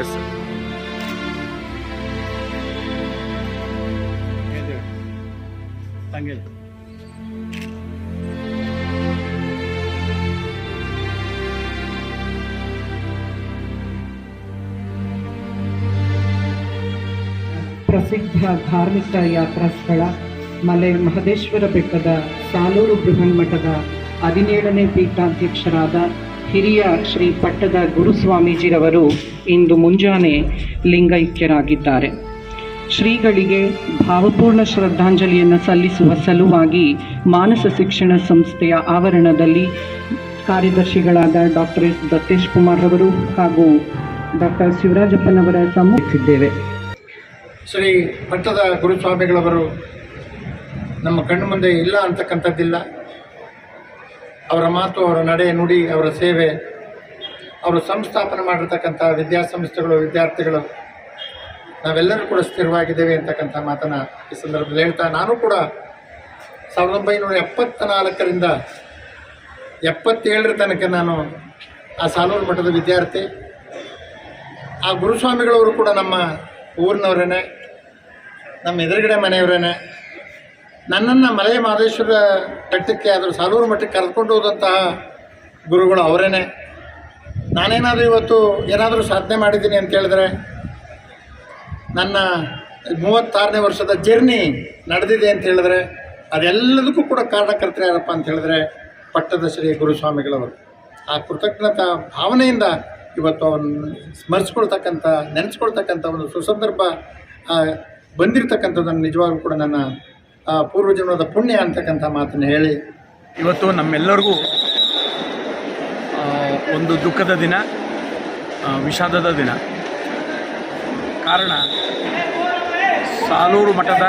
Yes sir ಪ್ರಸಿದ್ಧ ಧಾರ್ಮಿಕ ಯಾತ್ರಾ ಸ್ಥಳ ಮಲೆ ಮಹದೇಶ್ವರ ಬೆಟ್ಟದ ಸಾಲೂರು ಬೃಹನ್ಮಠದ ಹದಿನೇಳನೇ ಪೀಠಾಧ್ಯಕ್ಷರಾದ ಹಿರಿಯ ಶ್ರೀ ಪಟ್ಟದ ಗುರುಸ್ವಾಮೀಜಿರವರು ಇಂದು ಮುಂಜಾನೆ ಲಿಂಗೈಕ್ಯರಾಗಿದ್ದಾರೆ. ಶ್ರೀಗಳಿಗೆ ಭಾವಪೂರ್ಣ ಶ್ರದ್ಧಾಂಜಲಿಯನ್ನು ಸಲ್ಲಿಸುವ ಸಲುವಾಗಿ ಮಾನಸ ಶಿಕ್ಷಣ ಸಂಸ್ಥೆಯ ಆವರಣದಲ್ಲಿ ಕಾರ್ಯದರ್ಶಿಗಳಾದ ಡಾಕ್ಟರ್ ಎಸ್ ದತ್ತೇಶ್ ಕುಮಾರ್ ಅವರು ಹಾಗೂ ಡಾಕ್ಟರ್ ಶಿವರಾಜಪ್ಪನವರ ಸಮ್ಮುಖಿಸಿದ್ದೇವೆ ಶ್ರೀ ಪಟ್ಟದ ಗುರುಸ್ವಾಮಿಗಳವರು ನಮ್ಮ ಕಣ್ಣು ಮುಂದೆ ಇಲ್ಲ ಅಂತಕ್ಕಂಥದ್ದಿಲ್ಲ. ಅವರ ಮಾತು, ಅವರ ನಡೆ, ನುಡಿ, ಅವರ ಸೇವೆ, ಅವರು ಸಂಸ್ಥಾಪನೆ ಮಾಡಿರ್ತಕ್ಕಂಥ ವಿದ್ಯಾಸಂಸ್ಥೆಗಳು, ವಿದ್ಯಾರ್ಥಿಗಳು, ನಾವೆಲ್ಲರೂ ಕೂಡ ಸ್ಥಿರವಾಗಿದ್ದೇವೆ ಅಂತಕ್ಕಂಥ ಮಾತನ್ನು ಈ ಸಂದರ್ಭದಲ್ಲಿ ಹೇಳ್ತಾ ನಾನು ಕೂಡ ಸಾವಿರದ ಒಂಬೈನೂರ ಎಪ್ಪತ್ತ ನಾಲ್ಕರಿಂದ ಎಪ್ಪತ್ತೇಳರ ತನಕ ನಾನು ಆ ಸಾಲೂರು ಮಠದ ವಿದ್ಯಾರ್ಥಿ. ಆ ಗುರುಸ್ವಾಮಿಗಳವರು ಕೂಡ ನಮ್ಮ ಊರಿನವರೇನೆ, ನಮ್ಮ ಎದುರುಗಡೆ ಮನೆಯವರೇನೆ. ನನ್ನನ್ನು ಮಲೆಯ ಮಹದೇಶ್ವರ ಬೆಟ್ಟಕ್ಕೆ ಅದರ ಸಾಲೂರು ಮಠಕ್ಕೆ ಕರೆದುಕೊಂಡು ಹೋದಂತಹ ಗುರುಗಳು ಅವರೇನೆ. ನಾನೇನಾದರೂ ಇವತ್ತು ಏನಾದರೂ ಸಾಧನೆ ಮಾಡಿದ್ದೀನಿ ಅಂತ ಹೇಳಿದ್ರೆ, ನನ್ನ ಮೂವತ್ತಾರನೇ ವರ್ಷದ ಜರ್ನಿ ನಡೆದಿದೆ ಅಂತ ಹೇಳಿದ್ರೆ, ಅದೆಲ್ಲದಕ್ಕೂ ಕೂಡ ಕಾರಣಕರ್ತರ ಯಾರಪ್ಪ ಅಂತ ಹೇಳಿದ್ರೆ ಪಟ್ಟದ ಶ್ರೀ ಗುರುಸ್ವಾಮಿಗಳವರು. ಆ ಕೃತಜ್ಞತಾ ಭಾವನೆಯಿಂದ ಇವತ್ತು ಅವನ್ನ ಸ್ಮರಿಸ್ಕೊಳ್ತಕ್ಕಂಥ, ನೆನೆಸ್ಕೊಳ್ತಕ್ಕಂಥ ಒಂದು ಸುಸಂದರ್ಭ ಬಂದಿರತಕ್ಕಂಥದ್ದನ್ನು ನಿಜವಾಗ್ಲೂ ಕೂಡ ನನ್ನ ಪೂರ್ವಜನ್ಮದ ಪುಣ್ಯ ಅಂತಕ್ಕಂಥ ಮಾತನ್ನು ಹೇಳಿ. ಇವತ್ತು ನಮ್ಮೆಲ್ಲರಿಗೂ ಒಂದು ದುಃಖದ ದಿನ ವಿಷಾದದ ದಿನ. ಕಾರಣ, ಸಾಲೂರು ಮಠದ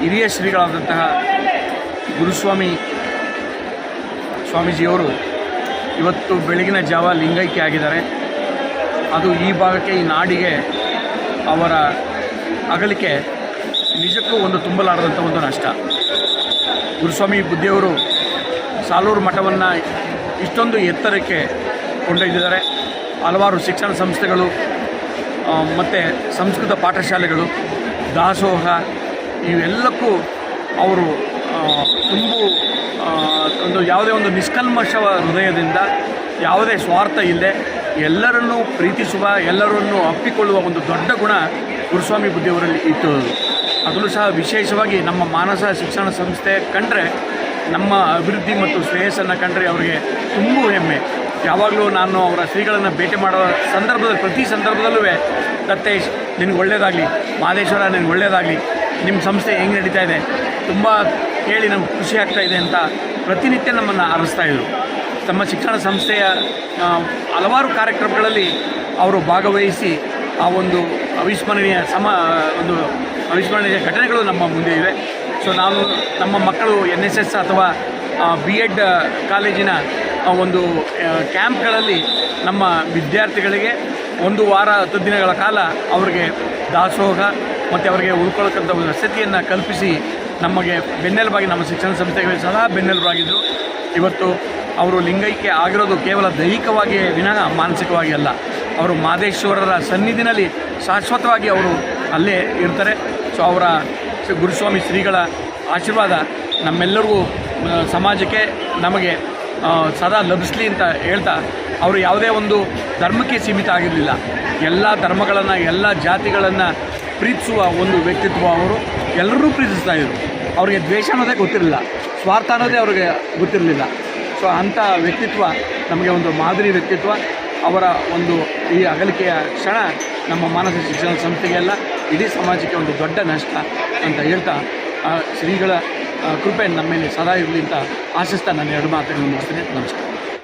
ಹಿರಿಯ ಶ್ರೀಗಳಾದಂತಹ ಗುರುಸ್ವಾಮಿ ಸ್ವಾಮೀಜಿಯವರು ಇವತ್ತು ಬೆಳಗಿನ ಜಾವ ಲಿಂಗೈಕ್ಯ ಆಗಿದ್ದಾರೆ. ಅದು ಈ ಭಾಗಕ್ಕೆ, ಈ ನಾಡಿಗೆ ಅವರ ಅಗಲಿಕೆ ನಿಜಕ್ಕೂ ಒಂದು ತುಂಬಲಾರದಂಥ ಒಂದು ನಷ್ಟ. ಗುರುಸ್ವಾಮಿ ಬುದ್ಧಿಯವರು ಸಾಲೂರು ಮಠವನ್ನು ಇಷ್ಟೊಂದು ಎತ್ತರಕ್ಕೆ ಕೊಂಡೊಯ್ದಿದ್ದಾರೆ. ಹಲವಾರು ಶಿಕ್ಷಣ ಸಂಸ್ಥೆಗಳು ಮತ್ತು ಸಂಸ್ಕೃತ ಪಾಠಶಾಲೆಗಳು, ದಾಸೋಹ ಇವೆಲ್ಲಕ್ಕೂ ಅವರು ತುಂಬು ಒಂದು ಯಾವುದೇ ಒಂದು ನಿಷ್ಕಲ್ಮಶ ಹೃದಯದಿಂದ ಯಾವುದೇ ಸ್ವಾರ್ಥ ಇಲ್ಲದೆ ಎಲ್ಲರನ್ನೂ ಪ್ರೀತಿಸುವ, ಎಲ್ಲರನ್ನೂ ಅಪ್ಪಿಕೊಳ್ಳುವ ಒಂದು ದೊಡ್ಡ ಗುಣ ಗುರುಸ್ವಾಮಿ ಬುದ್ಧಿಯವರಲ್ಲಿ ಇತ್ತು. ಅದರಲ್ಲೂ ಸಹ ವಿಶೇಷವಾಗಿ ನಮ್ಮ ಮಾನಸ ಶಿಕ್ಷಣ ಸಂಸ್ಥೆ ಕಂಡ್ರೆ ನಮ್ಮ ಅಭಿವೃದ್ಧಿ ಮತ್ತು ಶ್ರೇಯಸ್ಸನ್ನು ಕಂಡ್ರೆ ಅವರಿಗೆ ತುಂಬ ಹೆಮ್ಮೆ. ಯಾವಾಗಲೂ ನಾನು ಅವರ ಶ್ರೀಗಳನ್ನು ಭೇಟಿ ಮಾಡೋ ಸಂದರ್ಭದಲ್ಲಿ, ಪ್ರತಿ ಸಂದರ್ಭದಲ್ಲೂ ದತ್ತೇಶ್ ನಿನಗೆ ಒಳ್ಳೆಯದಾಗಲಿ, ಮಾದೇಶ್ವರ ನಿನಗೆ ಒಳ್ಳೆಯದಾಗಲಿ, ನಿಮ್ಮ ಸಂಸ್ಥೆ ಹೆಂಗೆ ನಡೀತಾ ಇದೆ, ತುಂಬ ಕೇಳಿ ನಮ್ಗೆ ಖುಷಿ ಆಗ್ತಾ ಇದೆ ಅಂತ ಪ್ರತಿನಿತ್ಯ ನಮ್ಮನ್ನು ಹರಿಸ್ತಾ ಇದ್ರು. ತಮ್ಮ ಶಿಕ್ಷಣ ಸಂಸ್ಥೆಯ ಹಲವಾರು ಕಾರ್ಯಕ್ರಮಗಳಲ್ಲಿ ಅವರು ಭಾಗವಹಿಸಿ ಆ ಒಂದು ಅವಿಸ್ಮರಣೀಯ ಸಮ ಒಂದು ಅವಿಸ್ಮರಣೀಯ ಘಟನೆಗಳು ನಮ್ಮ ಮುಂದೆ ಇವೆ. ಸೊ ನಾವು ನಮ್ಮ ಮಕ್ಕಳು ಎನ್ ಎಸ್ ಎಸ್ ಅಥವಾ ಬಿ ಎಡ್ ಕಾಲೇಜಿನ ಒಂದು ಕ್ಯಾಂಪ್ಗಳಲ್ಲಿ ನಮ್ಮ ವಿದ್ಯಾರ್ಥಿಗಳಿಗೆ ಒಂದು ವಾರ ಹತ್ತು ದಿನಗಳ ಕಾಲ ಅವರಿಗೆ ದಾಸೋಹ ಮತ್ತು ಅವರಿಗೆ ಉಳ್ಕೊಳ್ಳೋಕ್ಕಂಥ ಒಂದು ವಸತಿಯನ್ನು ಕಲ್ಪಿಸಿ ನಮಗೆ ಬೆನ್ನೆಲುಬಾಗಿ ನಮ್ಮ ಶಿಕ್ಷಣ ಸಂಸ್ಥೆಗಳು ಸಹ ಬೆನ್ನೆಲುಬಾಗಿದ್ದರು ಇವತ್ತು ಅವರು ಲಿಂಗೈಕ್ಯ ಆಗಿರೋದು ಕೇವಲ ದೈಹಿಕವಾಗಿ ವಿನಃ ಮಾನಸಿಕವಾಗಿ ಅಲ್ಲ. ಅವರು ಮಾದೇಶ್ವರರ ಸನ್ನಿಧಿನಲ್ಲಿ ಶಾಶ್ವತವಾಗಿ ಅವರು ಅಲ್ಲೇ ಇರ್ತಾರೆ. ಅವರ ಗುರುಸ್ವಾಮಿ ಶ್ರೀಗಳ ಆಶೀರ್ವಾದ ನಮ್ಮೆಲ್ಲರಿಗೂ ಸಮಾಜಕ್ಕೆ ನಮಗೆ ಸದಾ ಲಭಿಸಲಿ ಅಂತ ಹೇಳ್ತಾ, ಅವರು ಯಾವುದೇ ಒಂದು ಧರ್ಮಕ್ಕೆ ಸೀಮಿತ ಆಗಿರಲಿಲ್ಲ. ಎಲ್ಲ ಧರ್ಮಗಳನ್ನು, ಎಲ್ಲ ಜಾತಿಗಳನ್ನು ಪ್ರೀತಿಸುವ ಒಂದು ವ್ಯಕ್ತಿತ್ವ ಅವರು ಎಲ್ಲರೂ ಪ್ರೀತಿಸ್ತಾ ಇದ್ರು. ಅವರಿಗೆ ದ್ವೇಷ ಅನ್ನೋದೇ ಗೊತ್ತಿರಲಿಲ್ಲ. ಸ್ವಾರ್ಥ ಅನ್ನೋದೇ ಅವ್ರಿಗೆ ಗೊತ್ತಿರಲಿಲ್ಲ. ಸೊ ಅಂಥ ವ್ಯಕ್ತಿತ್ವ ನಮಗೆ ಒಂದು ಮಾದರಿ ವ್ಯಕ್ತಿತ್ವ. ಅವರ ಒಂದು ಈ ಅಗಲಿಕೆಯ ಕ್ಷಣ ನಮ್ಮ ಮಾನಸಿಕ ಶಿಕ್ಷಣ ಸಂಸ್ಥೆಗೆಲ್ಲ ಇಡೀ ಸಮಾಜಕ್ಕೆ ಒಂದು ದೊಡ್ಡ ನಷ್ಟ ಅಂತ ಹೇಳ್ತಾ ಶ್ರೀಗಳ ಕೃಪೆ ನಮ್ಮ ಮೇಲೆ ಸದಾ ಇರಲಿ ಅಂತ ಆಶಿಸ್ತಾ ನಾನು ಎರಡು ಮಾತುಗಳನ್ನು ಮಾಡ್ತೀನಿ. ನಮಸ್ಕಾರ.